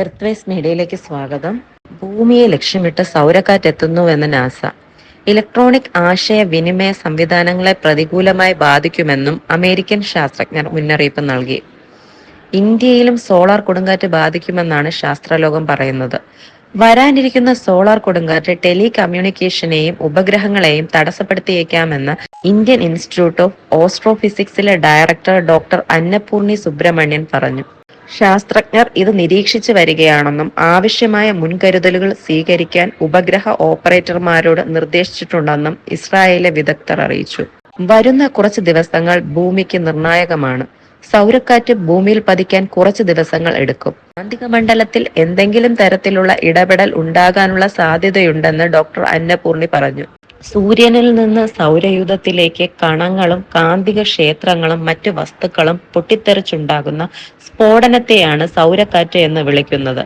Earthways മീഡിയയിലേക്ക് സ്വാഗതം. ഭൂമിയെ ലക്ഷ്യമിട്ട് സൗരക്കാറ്റ് എത്തുന്നു എന്ന നാസ. ഇലക്ട്രോണിക് ആശയവിനിമയ സംവിധാനങ്ങളെ പ്രതികൂലമായി ബാധിക്കുമെന്നും അമേരിക്കൻ ശാസ്ത്രജ്ഞർ മുന്നറിയിപ്പ് നൽകി. ഇന്ത്യയിലും സോളാർ കൊടുങ്കാറ്റ് ബാധിക്കുമെന്നാണ് ശാസ്ത്രലോകം പറയുന്നത്. വരാനിരിക്കുന്ന സോളാർ കൊടുങ്കാറ്റ് ടെലി കമ്മ്യൂണിക്കേഷനെയും ഉപഗ്രഹങ്ങളെയും തടസ്സപ്പെടുത്തിയേക്കാമെന്ന് ഇന്ത്യൻ ഇൻസ്റ്റിറ്റ്യൂട്ട് ഓഫ് ഓസ്ട്രോഫിസിക്സിലെ ഡയറക്ടർ ഡോക്ടർ അന്നപൂർണി സുബ്രഹ്മണ്യൻ പറഞ്ഞു. ശാസ്ത്രജ്ഞർ ഇത് നിരീക്ഷിച്ചു വരികയാണെന്നും ആവശ്യമായ മുൻകരുതലുകൾ സ്വീകരിക്കാൻ ഉപഗ്രഹ ഓപ്പറേറ്റർമാരോട് നിർദ്ദേശിച്ചിട്ടുണ്ടെന്നും ഇസ്രായേലിലെ വിദഗ്ധർ അറിയിച്ചു. വരുന്ന കുറച്ച് ദിവസങ്ങൾ ഭൂമിക്ക് നിർണായകമാണ്. സൗരക്കാറ്റ് ഭൂമിയിൽ പതിക്കാൻ കുറച്ച് ദിവസങ്ങൾ എടുക്കും. കാന്തിക മണ്ഡലത്തിൽ എന്തെങ്കിലും തരത്തിലുള്ള ഇടപെടൽ ഉണ്ടാകാനുള്ള സാധ്യതയുണ്ടെന്ന് ഡോക്ടർ അന്നപൂർണി പറഞ്ഞു. സൂര്യനിൽ നിന്ന് സൗരയുധത്തിലേക്ക് കണങ്ങളും കാന്തിക ക്ഷേത്രങ്ങളും മറ്റു വസ്തുക്കളും പൊട്ടിത്തെറിച്ചുണ്ടാകുന്ന സ്ഫോടനത്തെയാണ് സൗരക്കാറ്റ് എന്ന് വിളിക്കുന്നത്.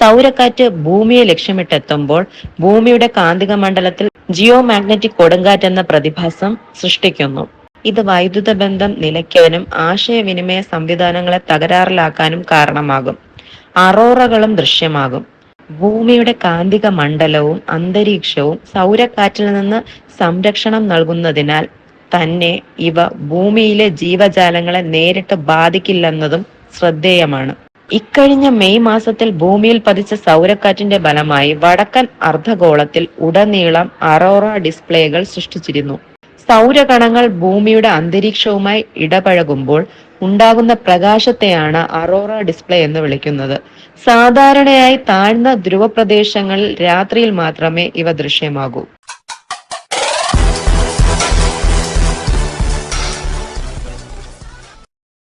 സൗരക്കാറ്റ് ഭൂമിയെ ലക്ഷ്യമിട്ടെത്തുമ്പോൾ ഭൂമിയുടെ കാന്തിക മണ്ഡലത്തിൽ ജിയോ മാഗ്നറ്റിക് കൊടുങ്കാറ്റ് എന്ന പ്രതിഭാസം സൃഷ്ടിക്കുന്നു. ഇത് വൈദ്യുത ബന്ധം നിലയ്ക്കാനും ആശയവിനിമയ സംവിധാനങ്ങളെ തകരാറിലാക്കാനും കാരണമാകും. അറോറകളും ദൃശ്യമാകും. ഭൂമിയുടെ കാന്തിക മണ്ഡലവും അന്തരീക്ഷവും സൗരക്കാറ്റിൽ നിന്ന് സംരക്ഷണം നൽകുന്നതിനാൽ തന്നെ ഇവ ഭൂമിയിലെ ജീവജാലങ്ങളെ നേരിട്ട് ബാധിക്കില്ലെന്നതും ശ്രദ്ധേയമാണ്. ഇക്കഴിഞ്ഞ മെയ് മാസത്തിൽ ഭൂമിയിൽ പതിച്ച സൗരക്കാറ്റിന്റെ ഫലമായി വടക്കൻ അർദ്ധഗോളത്തിൽ ഉടനീളം അറോറ ഡിസ്പ്ലേകൾ സൃഷ്ടിച്ചിരുന്നു. സൗരകണങ്ങൾ ഭൂമിയുടെ അന്തരീക്ഷവുമായി ഇടപഴകുമ്പോൾ ഉണ്ടാകുന്ന പ്രകാശത്തെയാണ് അറോറ ഡിസ്പ്ലേ എന്ന് വിളിക്കുന്നത്. സാധാരണയായി താഴ്ന്ന ധ്രുവ പ്രദേശങ്ങളിൽ രാത്രിയിൽ മാത്രമേ ഇവ ദൃശ്യമാകൂ.